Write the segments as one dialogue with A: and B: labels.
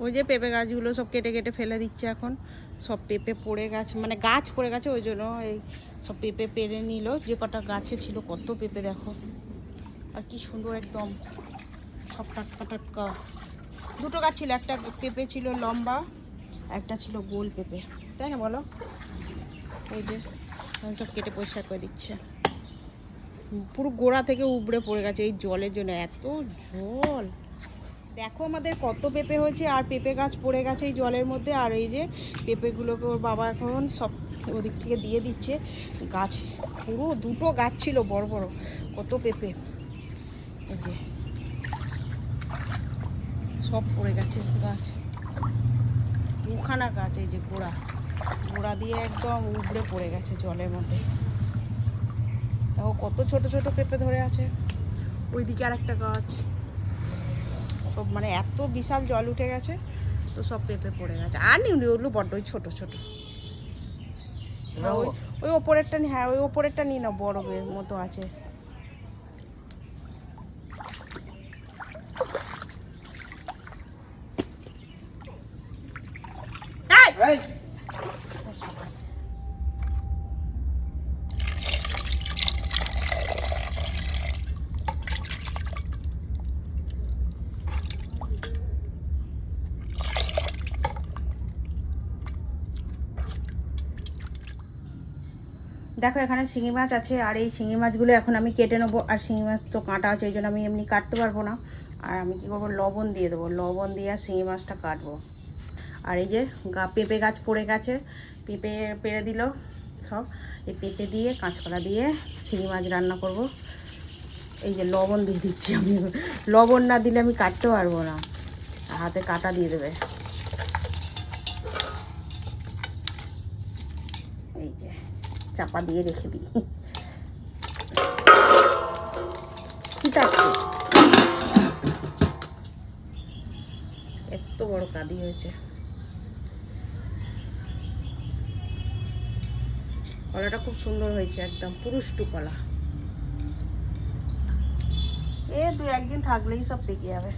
A: ওই যে পেঁপে গাছগুলো সব কেটে কেটে ফেলে দিচ্ছে এখন। সব পেঁপে পড়ে গেছে মানে গাছ পড়ে গেছে ওই জন্য এই সব পেঁপে পেরে নিল। যে কটা গাছে ছিল কত পেঁপে দেখো। আর কি সুন্দর একদম। সব টাটকা টাটকা। দুটো গাছ ছিল, একটা পেঁপে ছিল লম্বা, একটা ছিল গোল পেঁপে। তাই না বলো? ওই যে সব কেটে পরিষ্কার করে দিচ্ছে। পুরো গোড়া থেকে উবড়ে পড়ে গেছে এই জলের জন্য। এত জল। দেখো আমাদের কত পেঁপে হয়েছে, আর পেঁপে গাছ পড়ে গেছে এই জলের মধ্যে, আর এই যে পেঁপেগুলোকে ওর বাবা এখন সব ওদিক থেকে দিয়ে দিচ্ছে। গাছ, পুরো দুটো গাছ ছিল বড় বড়, কত পেঁপে। এই যে, সব পড়ে গেছে গাছ। দুখানা গাছ এই যে গোড়া। গোড়া দিয়ে একদম উবড়ে পড়ে গেছে জলের মধ্যে। দেখো কত ছোট ছোট পেঁপে ধরে আছে। ওইদিকে আর একটা গাছ। সব মানে এত বিশাল জল উঠে গেছে তো সব পেঁপে পড়ে গেছে। আর নি ওগুলো বড্ড ওই ছোটো। ছোট ওই ওই ওপরেরটা নি- হ্যাঁ ওই ওপরেরটা নিয়ে না বড় মতো আছে এই! দেখো, এখানে শিঙি মাছ আছে, আর এই শিঙি মাছগুলো এখন আমি কেটে নেব, আর শিঙি মাছ তো কাঁটা আছে, এই জন্য আমি এমনি কাটতে পারব না। আর আমি কী করব, লবণ দিয়ে দেবো, লবণ দিয়ে আর শিঙি মাছটা কাটবো। আর এই যে গা, পেঁপে গাছ পড়ে গেছে, পেঁপে পেরে দিল সব, এই পেঁপে দিয়ে, কাঁচকলা দিয়ে শিঙি মাছ রান্না করব। এই যে লবণ দিয়ে দিচ্ছি আমি, লবণ না দিলে আমি কাটতে পারব না। হাতে কাটা দিয়ে দেবে এই যে চাপা দিয়ে রেখে দিই। কি কাটছে এত বড় কাদি হয়েছে। কলাটা খুব সুন্দর হয়েছে একদম পুরুষ্টু কলা এ দু একদিন থাকলেই সব পেকে যাবে।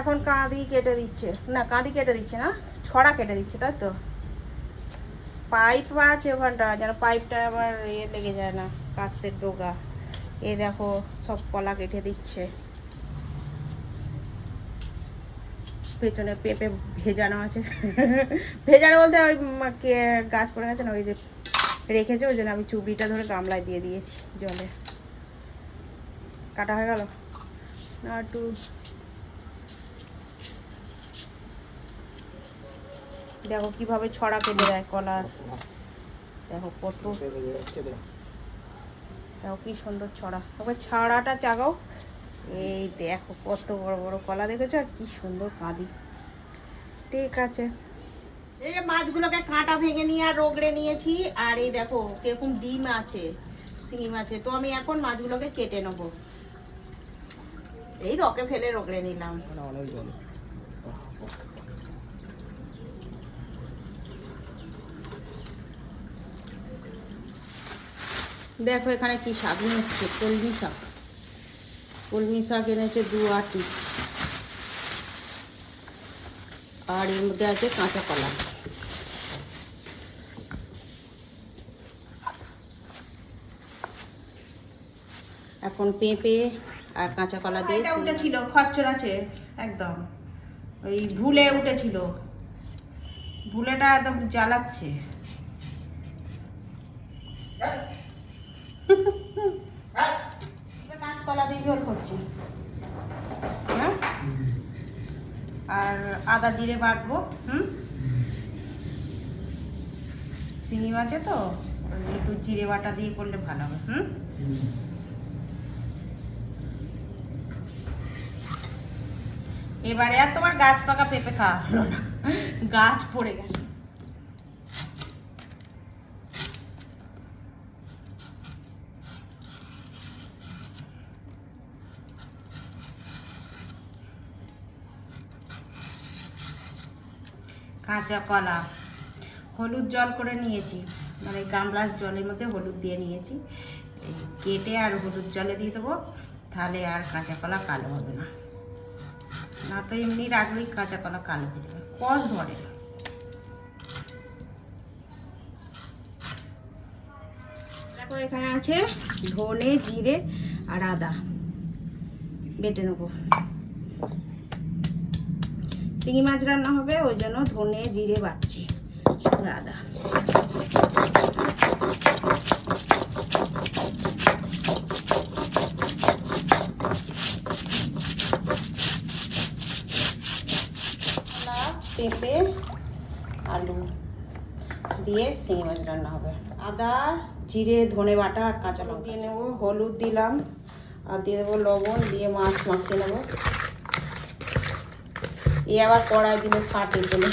A: এখন কাঁদি কেটে দিচ্ছে। না কাঁদি কেটে দিচ্ছে না, ছড়া কেটে দিচ্ছে, তাই তো? পাইপ আছে ওখানটা, যেন পাইপটা আবার ইয়ে লেগে যায় না, কাস্তের ডোগা। এ দেখো, সব কলা কেটে দিচ্ছে। পেছনে পেঁপে ভেজানো আছে। ভেজানো বলতে ওই গাছ পড়ে গেছে না, ওই যে রেখেছে, ওই জন্য আমি চুবিটা ধরে গামলায় দিয়ে দিয়েছি জলে। কাটা হয়ে গেল? না, একটু দেখো কীভাবে ছড়া কেটে দেয় কলার। দেখো কত দেখো কি সুন্দর ছড়া। তবে ছড়াটা চাগাও। এই দেখো কত বড় বড় কলা দেখেছ? আর কি সুন্দর কাঁদি। ঠিক আছে। এই যে মাছগুলোকে কাঁটা ভেঙে নিয়ে আর রোগড়ে নিয়েছি। আর এই দেখো কীরকম ডিম আছে শিঙি আছে তো আমি এখন মাছগুলোকে কেটে নেব। এই রকে ফেলে রোগড়ে নিলাম। দেখো এখানে কি শাক নিচ্ছে কলমি শাক। কলমি শাক এনেছে দু আটি। আর এর মধ্যে আছে কাঁচা কলা। এখন পেঁপে আর কাঁচা কলা দিয়ে এটা উঠেছিল খচ্চর আছে একদম। ওই ভুলে উঠেছিল। ভুলেটা একদম জ্বালাচ্ছে। আর আদা জিরে বাটবো, হুম? শিঙি মাছে তো, একটু জিরে বাটা দিয়ে করলে ভালো হবে, হুম? এবারে আর তোমার গাছ পাকা পেঁপে খাওয়া হলো না। গাছ পড়ে গেল। কাঁচা কলা। হলুদ জল করে নিয়েছি। মানে গামলার জলের মধ্যে হলুদ দিয়ে নিয়েছি। কেটে আর হলুদ জলে দিয়ে দেবো। তাহলে আর কাঁচা কলা কালো হবে না। না তো এমনি রাখলেই কাঁচা কলা কালো হয়ে যাবে। কষ ধরে না। দেখো, এখানে আছে ধনে, জিরে আর আদা। বেটে নেব। শিঙি মাছ রান্না হবে ওই জন্য ধনে জিরে শুধু আদা। পেঁপে আলু দিয়ে শিঙি মাছ রান্না হবে। আদা জিরে ধনে বাটা আর কাঁচা লঙ্কা। দিয়ে নেব হলুদ দিলাম আর দিয়ে দেবো লবণ দিয়ে মাছ মাখিয়ে নেব। এ আবার কড়াই দিলে ফাটে চলে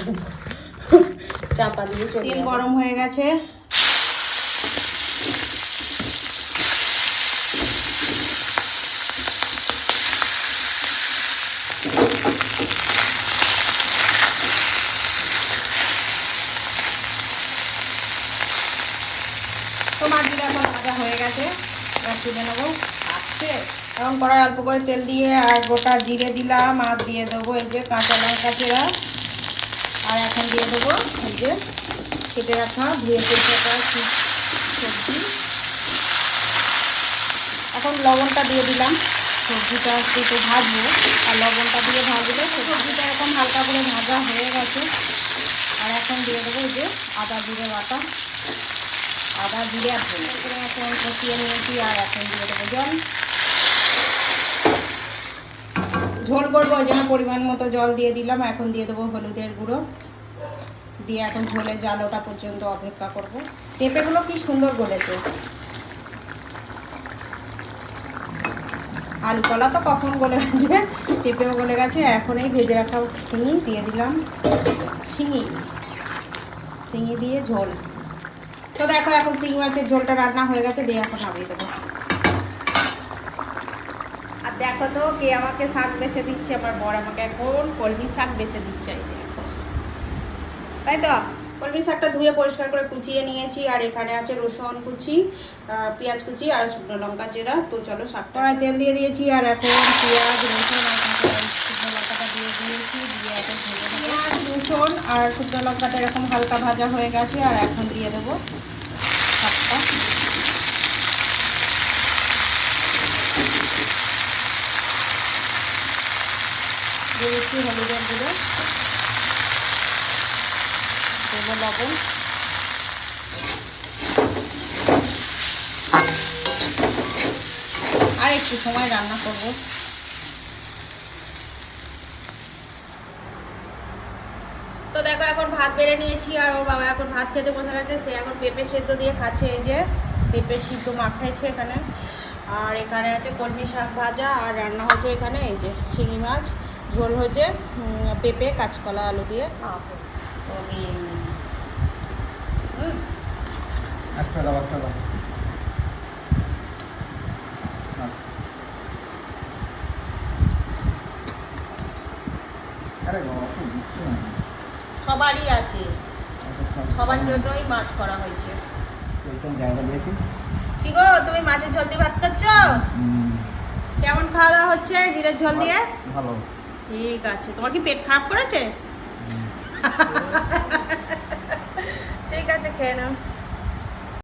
A: চাপা দিয়ে তেল গরম হয়ে গেছে। তো মাছগুলো এখন ভাজা হয়ে গেছে। এবার তুলে নেব। আসছে এখন কড়াই অল্প করে তেল দিয়ে আর গোটা জিরে দিলাম, আর দিয়ে দেবো এই যে কাঁচা লঙ্কা চেরা আর এখন দিয়ে দেবো এই যে কেটে রাখা ধুয়ে রাখা সবজি। এখন লবণটা দিয়ে দিলাম, সবজিটা একটু ভাজবো। আর লবণটা দিয়ে ভাজলে সবজিটা এরকম হালকা করে ভাজা হয়ে গেছে। আর এখন দিয়ে দেবো এই যে আদা জিরে বাটা। আদা জিরে আর এখন কষিয়ে নিয়েছি, আর এখন দিয়ে দেবো জল। ঝোল করব, ওই জন্য পরিমাণ মতো জল দিয়ে দিলাম। এখন দিয়ে দেবো হলুদের গুঁড়ো। দিয়ে এখন ঝোলের জাল ওটা পর্যন্ত অপেক্ষা করব। পেঁপেগুলো কি সুন্দর গলেছে। আলু কলা তো কখন গলে গেছে, পেঁপেও গলে গেছে। এখন এই ভেজে রাখা শিঙি দিয়ে দিলাম। শিঙি। শিঙি দিয়ে ঝোল। তো দেখো, এখন শিঙি মাছের ঝোলটা রান্না হয়ে গেছে, দিয়ে এখন নামিয়ে দেবো। আর দেখো তো কে আমাকে শাক বেছে দিচ্ছে, আমার বর আমাকে এখন কলমি শাক বেছে দিচ্ছে তাই তো? কলমি শাকটা ধুয়ে পরিষ্কার করে কুচিয়ে নিয়েছি, আর এখানে আছে রসুন কুচি পেঁয়াজ কুচি আর শুকনো লঙ্কা জিরা। তো চলো শাকটা তেল দিয়ে দিয়েছি, আর এখন শুকনো লঙ্কাটা দিয়ে দিয়েছি, দিয়ে এখন। পেঁয়াজ, রসুন আর শুকনো লঙ্কাটা এরকম হালকা ভাজা হয়ে গেছে, আর এখন দিয়ে দেবো শাকটা দিয়েছি হলুদের গুঁড়ো দেবো লবণ। আর একটু সময় রান্না করব। তো দেখো, এখন ভাত বেড়ে নিয়েছি আর ওর বাবা এখন ভাত খেতে বসে গেছে সে এখন পেঁপে সেদ্ধ দিয়ে খাচ্ছে এই যে, পেঁপে সিদ্ধ মাখাইছে এখানে। আর এখানে আছে কলমি শাক ভাজা আর রান্না হচ্ছে এখানে এই যে শিঙি মাছ। ঝোল হয়েছে পেঁপে কাঁচকলা আলু দিয়ে। খাওয়াবো। তো হুম।
B: একটা দাও একটা দাও। না
A: সবারই আছে। সবার জন্যই মাছ করা হয়েছে।
B: জায়গা দিয়েছি।
A: কি গো তুমি মাছের ঝোল দিয়ে ভাত খাচ্ছ? কেমন খাওয়া দাওয়া হচ্ছে জিরের ঝোল দিয়ে?
B: ভালো।
A: ঠিক আছে। তোমার কি পেট খারাপ করেছে? ঠিক আছে খেয়ে নাও।